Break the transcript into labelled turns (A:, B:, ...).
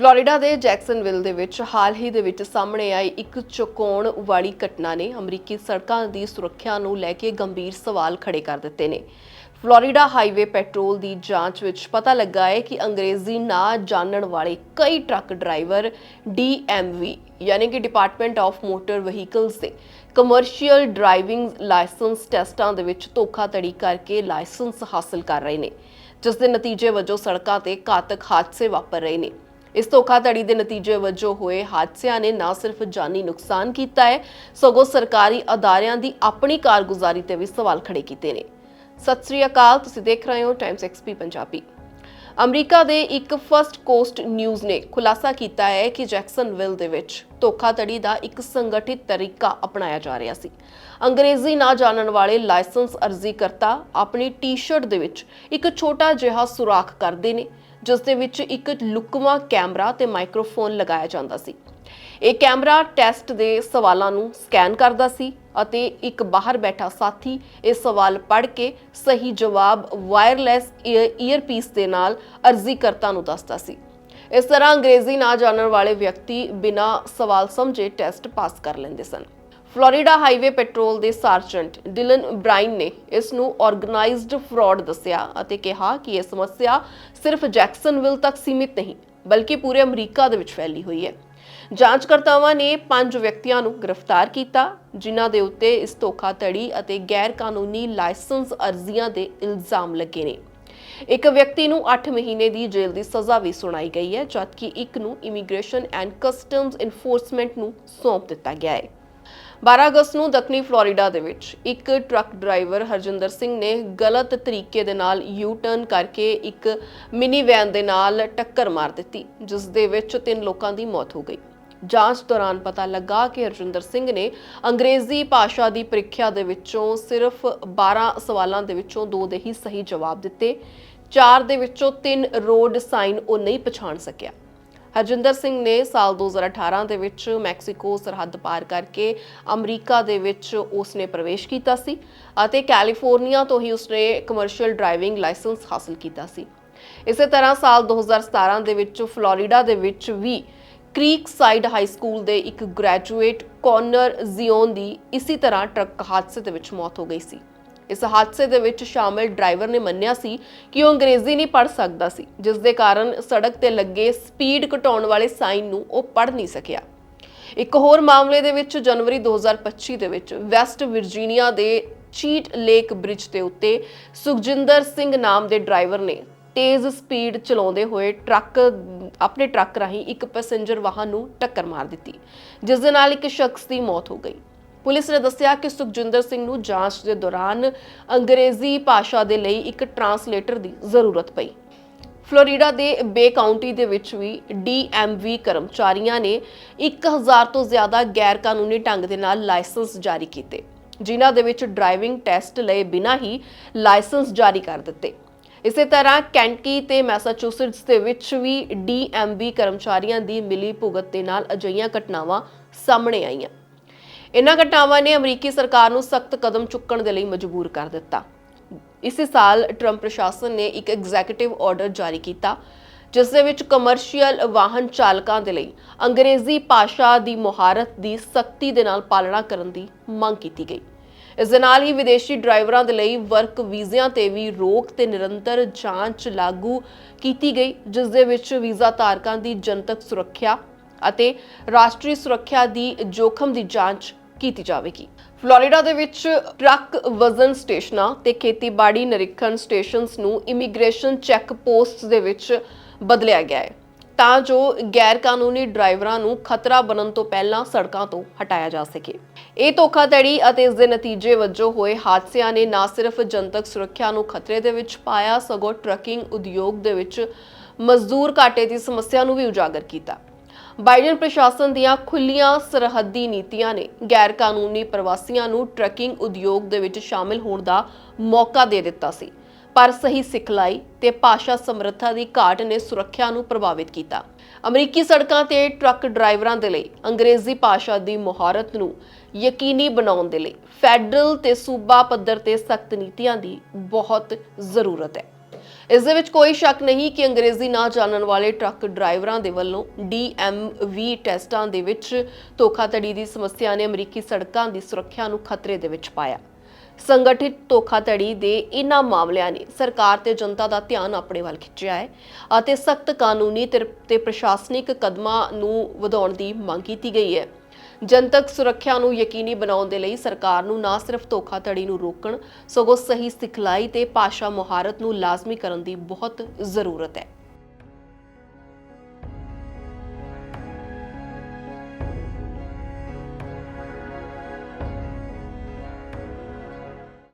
A: Florida ਦੇ Jacksonville ਦੇ ਵਿੱਚ ਹਾਲ ਹੀ ਦੇ ਵਿੱਚ ਸਾਹਮਣੇ ਆਈ ਇੱਕ ਚੁਕਾਉਣ ਵਾਲੀ ਘਟਨਾ ਨੇ ਅਮਰੀਕੀ ਸੜਕਾਂ ਦੀ ਸੁਰੱਖਿਆ ਨੂੰ ਲੈ ਕੇ ਗੰਭੀਰ ਸਵਾਲ ਖੜੇ ਕਰ ਦਿੱਤੇ ਨੇ। ਫਲੋਰੀਡਾ ਹਾਈਵੇ ਪੈਟਰੋਲ ਦੀ ਜਾਂਚ ਵਿੱਚ ਪਤਾ ਲੱਗਾ ਹੈ ਕਿ ਅੰਗਰੇਜ਼ੀ ਨਾ ਜਾਣਨ ਵਾਲੇ ਕਈ ਟਰੱਕ ਡਰਾਈਵਰ DMV ਯਾਨੀ ਕਿ ਡਿਪਾਰਟਮੈਂਟ ਆਫ ਮੋਟਰ ਵਹੀਕਲਸ ਦੇ ਕਮਰਸ਼ੀਅਲ ਡਰਾਈਵਿੰਗ ਲਾਇਸੈਂਸ ਟੈਸਟਾਂ ਦੇ ਵਿੱਚ ਧੋਖਾਧੜੀ ਕਰਕੇ ਲਾਇਸੈਂਸ ਹਾਸਲ ਕਰ ਰਹੇ ਨੇ, ਜਿਸ ਦੇ ਨਤੀਜੇ ਵਜੋਂ ਸੜਕਾਂ ਤੇ ਘਾਤਕ ਹਾਦਸੇ ਵਾਪਰ ਰਹੇ ਨੇ। ਇਸ ਧੋਖਾਧੜੀ ਦੇ ਨਤੀਜੇ ਵਜੋਂ ਹੋਏ ਹਾਦਸਿਆਂ ਨੇ ਨਾ ਸਿਰਫ ਜਾਨੀ ਨੁਕਸਾਨ ਕੀਤਾ ਹੈ, ਸਗੋਂ ਸਰਕਾਰੀ ਅਦਾਰਿਆਂ ਦੀ ਆਪਣੀ ਕਾਰਗੁਜ਼ਾਰੀ ਤੇ ਵੀ ਸਵਾਲ ਖੜੇ ਕੀਤੇ ਨੇ। ਸਤਿ ਸ੍ਰੀ ਅਕਾਲ, ਤੁਸੀਂ ਦੇਖ ਰਹੇ ਹੋ ਟਾਈਮਸ ਐਕਸਪੀ ਪੰਜਾਬੀ। ਅਮਰੀਕਾ ਦੇ ਇੱਕ ਫਰਸਟ ਕੋਸਟ ਨਿਊਜ਼ ਨੇ ਖੁਲਾਸਾ ਕੀਤਾ ਹੈ ਕਿ ਜੈਕਸਨਵਿਲ ਦੇ ਵਿੱਚ ਧੋਖਾਧੜੀ ਦਾ ਇੱਕ ਸੰਗਠਿਤ ਤਰੀਕਾ ਅਪਣਾਇਆ ਜਾ ਰਿਹਾ ਸੀ। ਅੰਗਰੇਜ਼ੀ ਨਾ ਜਾਣਨ ਵਾਲੇ ਲਾਇਸੈਂਸ ਅਰਜ਼ੀ ਕਰਤਾ ਆਪਣੀ ਟੀ-ਸ਼ਰਟ ਦੇ ਵਿੱਚ ਇੱਕ ਛੋਟਾ ਜਿਹਾ ਸੁਰਾਖ ਕਰਦੇ ਨੇ। ਜਿਸ ਦੇ ਵਿੱਚ ਇੱਕ ਲੁਕਵਾਂ ਕੈਮਰਾ ਤੇ ਮਾਈਕ੍ਰੋਫੋਨ ਲਗਾਇਆ ਜਾਂਦਾ ਸੀ। ਇਹ ਕੈਮਰਾ ਟੈਸਟ ਦੇ ਸਵਾਲਾਂ ਨੂੰ ਸਕੈਨ ਕਰਦਾ ਸੀ ਅਤੇ ਇੱਕ ਬਾਹਰ ਬੈਠਾ ਸਾਥੀ ਇਹ ਸਵਾਲ ਪੜ੍ਹ ਕੇ ਸਹੀ ਜਵਾਬ ਵਾਇਰਲੈਸ ਈਅਰਪੀਸ ਦੇ ਨਾਲ ਅਰਜ਼ੀਕਰਤਾ ਨੂੰ ਦੱਸਦਾ ਸੀ। ਇਸ ਤਰ੍ਹਾਂ ਅੰਗਰੇਜ਼ੀ ਨਾ ਜਾਣਨ ਵਾਲੇ ਵਿਅਕਤੀ ਬਿਨਾਂ ਸਵਾਲ ਸਮਝੇ ਟੈਸਟ ਪਾਸ ਕਰ ਲੈਂਦੇ ਸਨ। ਫਲੋਰੀਡਾ ਹਾਈਵੇ ਪੈਟਰੋਲ ਦੇ ਸਾਰਜੈਂਟ ਡਿਲਨ ਬ੍ਰਾਈਨ ਨੇ ਇਸ ਨੂੰ ਆਰਗੇਨਾਈਜ਼ਡ ਫਰਾਡ ਦੱਸਿਆ ਅਤੇ ਕਿਹਾ ਕਿ ਇਹ ਸਮੱਸਿਆ ਸਿਰਫ ਜੈਕਸਨਵਿਲ ਤੱਕ ਸੀਮਿਤ ਨਹੀਂ, ਬਲਕਿ ਪੂਰੇ ਅਮਰੀਕਾ ਦੇ ਵਿੱਚ ਫੈਲੀ ਹੋਈ ਹੈ। ਜਾਂਚਕਰਤਾਵਾਂ ਨੇ ਪੰਜ ਵਿਅਕਤੀਆਂ ਨੂੰ ਗ੍ਰਿਫਤਾਰ ਕੀਤਾ, ਜਿਨ੍ਹਾਂ ਦੇ ਉੱਤੇ ਇਸ ਧੋਖਾਧੜੀ ਅਤੇ ਗੈਰ ਕਾਨੂੰਨੀ ਲਾਇਸੈਂਸ ਅਰਜ਼ੀਆਂ ਦੇ ਇਲਜ਼ਾਮ ਲੱਗੇ ਨੇ। ਇੱਕ ਵਿਅਕਤੀ ਨੂੰ 8 ਮਹੀਨੇ ਦੀ ਜੇਲ੍ਹ ਦੀ ਸਜ਼ਾ ਵੀ ਸੁਣਾਈ ਗਈ ਹੈ, ਜਦਕਿ ਇੱਕ ਨੂੰ ਇਮੀਗ੍ਰੇਸ਼ਨ ਐਂਡ ਕਸਟਮਸ ਇਨਫੋਰਸਮੈਂਟ ਨੂੰ ਸੌਂਪ ਦਿੱਤਾ ਗਿਆ ਹੈ। 12 ਅਗਸਤ ਨੂੰ ਦੱਖਣੀ ਫਲੋਰੀਡਾ ਦੇ ਵਿੱਚ ਇੱਕ ਟਰੱਕ ਡਰਾਈਵਰ ਹਰਜਿੰਦਰ ਸਿੰਘ ਨੇ ਗਲਤ ਤਰੀਕੇ ਦੇ ਨਾਲ ਯੂ ਟਰਨ ਕਰਕੇ ਇੱਕ ਮਿਨੀ ਵੈਨ ਦੇ ਨਾਲ ਟੱਕਰ ਮਾਰ ਦਿੱਤੀ, ਜਿਸ ਦੇ ਵਿੱਚ ਤਿੰਨ ਲੋਕਾਂ ਦੀ ਮੌਤ ਹੋ ਗਈ। ਜਾਂਚ ਦੌਰਾਨ ਪਤਾ ਲੱਗਾ ਕਿ ਹਰਜਿੰਦਰ ਸਿੰਘ ਨੇ ਅੰਗਰੇਜ਼ੀ ਭਾਸ਼ਾ ਦੀ ਪ੍ਰੀਖਿਆ ਦੇ ਵਿੱਚੋਂ ਸਿਰਫ 12 ਸਵਾਲਾਂ ਦੇ ਵਿੱਚੋਂ ਦੋ ਦੇ ਹੀ ਸਹੀ ਜਵਾਬ ਦਿੱਤੇ, ਚਾਰ ਦੇ ਵਿੱਚੋਂ ਤਿੰਨ ਰੋਡ ਸਾਈਨ ਉਹ ਨਹੀਂ ਪਛਾਣ ਸਕਿਆ। ਹਰਜਿੰਦਰ ਸਿੰਘ ਨੇ ਸਾਲ 2018 ਦੇ ਵਿੱਚ ਮੈਕਸੀਕੋ ਸਰਹੱਦ ਪਾਰ ਕਰਕੇ ਅਮਰੀਕਾ ਦੇ ਵਿੱਚ ਉਸਨੇ ਪ੍ਰਵੇਸ਼ ਕੀਤਾ ਸੀ ਅਤੇ ਕੈਲੀਫੋਰਨੀਆ ਤੋਂ ਹੀ ਉਸਨੇ ਕਮਰਸ਼ੀਅਲ ਡਰਾਈਵਿੰਗ ਲਾਇਸੈਂਸ ਹਾਸਲ ਕੀਤਾ ਸੀ। ਇਸੇ ਤਰ੍ਹਾਂ ਸਾਲ 2017 ਦੇ ਵਿੱਚ ਫਲੋਰੀਡਾ ਦੇ ਵਿੱਚ ਵੀ ਕ੍ਰੀਕ ਸਾਈਡ ਹਾਈ ਸਕੂਲ ਦੇ ਇੱਕ ਗ੍ਰੈਜੂਏਟ ਕੌਨਰ ਜ਼ਿਓਨ ਦੀ ਇਸੇ ਤਰ੍ਹਾਂ ਟਰੱਕ ਹਾਦਸੇ ਦੇ ਵਿੱਚ ਮੌਤ ਹੋ ਗਈ ਸੀ। ਇਸ ਹਾਦਸੇ ਦੇ ਵਿੱਚ ਸ਼ਾਮਿਲ ਡਰਾਈਵਰ ਨੇ ਮੰਨਿਆ ਸੀ ਕਿ ਉਹ ਅੰਗਰੇਜ਼ੀ ਨਹੀਂ ਪੜ੍ਹ ਸਕਦਾ ਸੀ, ਜਿਸ ਦੇ ਕਾਰਨ ਸੜਕ ਤੇ ਲੱਗੇ ਸਪੀਡ ਘਟਾਉਣ ਵਾਲੇ ਸਾਈਨ ਨੂੰ ਉਹ ਪੜ੍ਹ ਨਹੀਂ ਸਕਿਆ। ਇੱਕ ਹੋਰ ਮਾਮਲੇ ਦੇ ਵਿੱਚ ਜਨਵਰੀ 2025 ਦੇ ਵਿੱਚ ਵੈਸਟ ਵਿਰਜੀਨੀਆ ਦੇ ਚੀਟ ਲੇਕ ਬ੍ਰਿਜ ਦੇ ਉੱਤੇ ਸੁਖਜਿੰਦਰ ਸਿੰਘ ਨਾਮ ਦੇ ਡਰਾਈਵਰ ਨੇ ਤੇਜ਼ ਸਪੀਡ ਚਲਾਉਂਦੇ ਹੋਏ ਟਰੱਕ, ਆਪਣੇ ਟਰੱਕ ਰਾਹੀਂ ਇੱਕ ਪੈਸੇਂਜਰ ਵਾਹਨ ਨੂੰ ਟੱਕਰ ਮਾਰ ਦਿੱਤੀ, ਜਿਸ ਦੇ ਨਾਲ ਇੱਕ ਸ਼ਖਸ ਦੀ ਮੌਤ ਹੋ ਗਈ। ਪੁਲਿਸ ਨੇ ਦੱਸਿਆ ਕਿ ਸੁਖਜਿੰਦਰ ਸਿੰਘ ਨੂੰ ਜਾਂਚ ਦੇ ਦੌਰਾਨ ਅੰਗਰੇਜ਼ੀ ਭਾਸ਼ਾ ਦੇ ਲਈ ਇੱਕ ਟਰਾਂਸਲੇਟਰ ਦੀ ਜ਼ਰੂਰਤ ਪਈ। ਫਲੋਰੀਡਾ ਦੇ ਬੇ ਕਾਉਂਟੀ ਦੇ ਵਿੱਚ ਵੀ DMV ਕਰਮਚਾਰੀਆਂ ਨੇ 1000 ਤੋਂ ਜ਼ਿਆਦਾ ਗੈਰ ਕਾਨੂੰਨੀ ਢੰਗ ਦੇ ਨਾਲ ਲਾਇਸੈਂਸ ਜਾਰੀ ਕੀਤੇ, ਜਿਨ੍ਹਾਂ ਦੇ ਵਿੱਚ ਡਰਾਈਵਿੰਗ ਟੈਸਟ ਲਏ ਬਿਨਾਂ ਹੀ ਲਾਇਸੈਂਸ ਜਾਰੀ ਕਰ ਦਿੱਤੇ। ਇਸੇ ਤਰ੍ਹਾਂ ਕੈਂਟਕੀ ਤੇ ਮੈਸਾਚੂਸੇਟਸ ਦੇ ਵਿੱਚ ਵੀ DMV ਕਰਮਚਾਰੀਆਂ ਦੀ ਮਿਲੀ ਭੁਗਤ ਦੇ ਨਾਲ ਅਜਿਹੀਆਂ ਘਟਨਾਵਾਂ ਸਾਹਮਣੇ ਆਈਆਂ। ਇਹਨਾਂ ਘਟਨਾਵਾਂ ਨੇ ਅਮਰੀਕੀ ਸਰਕਾਰ ਨੂੰ ਸਖਤ ਕਦਮ ਚੁੱਕਣ ਦੇ ਲਈ ਮਜਬੂਰ ਕਰ ਦਿੱਤਾ। ਇਸੇ ਸਾਲ ਟਰੰਪ ਪ੍ਰਸ਼ਾਸਨ ਨੇ ਇੱਕ ਐਗਜ਼ੀਕਿਊਟਿਵ ਆਰਡਰ ਜਾਰੀ ਕੀਤਾ, ਜਿਸ ਦੇ ਵਿੱਚ ਕਮਰਸ਼ੀਅਲ ਵਾਹਨ ਚਾਲਕਾਂ ਦੇ ਲਈ ਅੰਗਰੇਜ਼ੀ ਭਾਸ਼ਾ ਦੀ ਮੁਹਾਰਤ ਦੀ ਸਖਤੀ ਦੇ ਨਾਲ ਪਾਲਣਾ ਕਰਨ ਦੀ ਮੰਗ ਕੀਤੀ ਗਈ। ਇਸ ਦੇ ਨਾਲ ਹੀ ਵਿਦੇਸ਼ੀ ਡਰਾਈਵਰਾਂ ਦੇ ਲਈ ਵਰਕ ਵੀਜ਼ਿਆਂ ਤੇ ਵੀ ਰੋਕ ਤੇ ਨਿਰੰਤਰ ਜਾਂਚ ਲਾਗੂ ਕੀਤੀ ਗਈ, ਜਿਸ ਦੇ ਵਿੱਚ ਵੀਜ਼ਾ ਧਾਰਕਾਂ ਦੀ ਜਨਤਕ ਸੁਰੱਖਿਆ ਅਤੇ ਰਾਸ਼ਟਰੀ ਸੁਰੱਖਿਆ ਦੀ ਜੋਖਮ ਦੀ ਜਾਂਚ ਕੀਤੀ ਜਾਵੇਗੀ। ਫਲੋਰੀਡਾ ਦੇ ਵਿੱਚ ਟਰੱਕ, ਵਜ਼ਨ ਸਟੇਸ਼ਨਾਂ ਤੇ ਖੇਤੀਬਾੜੀ ਨਿਰੀਖਣ ਸਟੇਸ਼ਨਸ ਨੂੰ ਇਮੀਗ੍ਰੇਸ਼ਨ ਚੈੱਕ ਪੋਸਟਸ ਦੇ ਵਿੱਚ ਬਦਲਿਆ ਗਿਆ ਹੈ। ਤਾਂ ਜੋ ਗੈਰ ਕਾਨੂੰਨੀ ਡਰਾਈਵਰਾਂ ਨੂੰ ਖਤਰਾ ਬਣਨ ਤੋਂ ਪਹਿਲਾਂ ਸੜਕਾਂ ਤੋਂ ਹਟਾਇਆ ਜਾ ਸਕੇ। ਇਹ ਧੋਖਾਧੜੀ ਅਤੇ ਇਸ ਦੇ ਨਤੀਜੇ ਵਜੋਂ ਹੋਏ ਹਾਦਸਿਆਂ ਨੇ ਨਾ ਸਿਰਫ ਜਨਤਕ ਸੁਰੱਖਿਆ ਨੂੰ ਖਤਰੇ ਦੇ ਵਿੱਚ ਪਾਇਆ, ਸਗੋਂ ਟਰੱਕਿੰਗ ਉਦਯੋਗ ਦੇ ਵਿੱਚ ਮਜ਼ਦੂਰ ਘਾਟੇ ਦੀ ਸਮੱਸਿਆ ਨੂੰ ਵੀ ਉਜਾਗਰ ਕੀਤਾ। ਬਾਈਡਨ ਪ੍ਰਸ਼ਾਸਨ ਦੀਆਂ ਖੁੱਲੀਆਂ ਸਰਹੱਦੀ ਨੀਤੀਆਂ ਨੇ ਗੈਰ ਕਾਨੂੰਨੀ ਪ੍ਰਵਾਸੀਆਂ ਨੂੰ ਟਰੈਕਿੰਗ ਉਦਯੋਗ ਦੇ ਵਿੱਚ ਸ਼ਾਮਿਲ ਹੋਣ ਦਾ ਮੌਕਾ ਦੇ ਦਿੱਤਾ ਸੀ। ਪਰ ਸਹੀ ਸਿਖਲਾਈ ਤੇ ਭਾਸ਼ਾ ਸਮਰੱਥਾ ਦੀ ਘਾਟ ਨੇ ਸੁਰੱਖਿਆ ਨੂੰ ਪ੍ਰਭਾਵਿਤ ਕੀਤਾ। ਅਮਰੀਕੀ ਸੜਕਾਂ ਤੇ ਟਰੱਕ ਡਰਾਈਵਰਾਂ ਦੇ ਲਈ ਅੰਗਰੇਜ਼ੀ ਭਾਸ਼ਾ ਦੀ ਮੁਹਾਰਤ ਨੂੰ ਯਕੀਨੀ ਬਣਾਉਣ ਦੇ ਲਈ ਫੈਡਰਲ ਤੇ ਸੂਬਾ ਪੱਧਰ ਤੇ ਸਖਤ ਨੀਤੀਆਂ ਦੀ ਬਹੁਤ ਜ਼ਰੂਰਤ ਹੈ। ਇਸ ਦੇ ਵਿੱਚ ਕੋਈ ਸ਼ੱਕ ਨਹੀਂ ਕਿ ਅੰਗਰੇਜ਼ੀ ਨਾ ਜਾਣਨ ਵਾਲੇ ਟਰੱਕ ਡਰਾਈਵਰਾਂ ਦੇ ਵੱਲੋਂ DMV ਟੈਸਟਾਂ ਦੇ ਵਿੱਚ ਧੋਖਾਧੜੀ ਦੀ ਸਮੱਸਿਆ ਨੇ ਅਮਰੀਕੀ ਸੜਕਾਂ ਦੀ ਸੁਰੱਖਿਆ ਨੂੰ ਖਤਰੇ ਦੇ ਵਿੱਚ ਪਾਇਆ। ਸੰਗਠਿਤ ਧੋਖਾਧੜੀ ਦੇ ਇਨ੍ਹਾਂ ਮਾਮਲਿਆਂ ਨੇ ਸਰਕਾਰ ਤੇ ਜਨਤਾ ਦਾ ਧਿਆਨ ਆਪਣੇ ਵੱਲ ਖਿੱਚਿਆ ਹੈ ਅਤੇ ਸਖਤ ਕਾਨੂੰਨੀ ਤੇ ਤੇ ਪ੍ਰਸ਼ਾਸਨਿਕ ਕਦਮਾਂ ਨੂੰ ਵਧਾਉਣ ਦੀ ਮੰਗ ਕੀਤੀ ਗਈ ਹੈ। ਜਨਤਕ ਸੁਰੱਖਿਆ ਨੂੰ ਯਕੀਨੀ ਬਣਾਉਣ ਦੇ ਲਈ ਸਰਕਾਰ ਨੂੰ ਨਾ ਸਿਰਫ ਧੋਖਾਧੜੀ ਨੂੰ ਰੋਕਣ, ਸਗੋਂ ਸਹੀ ਸਿਖਲਾਈ ਤੇ ਭਾਸ਼ਾ ਮੁਹਾਰਤ ਨੂੰ ਲਾਜ਼ਮੀ ਕਰਨ ਦੀ ਬਹੁਤ ਜ਼ਰੂਰਤ ਹੈ।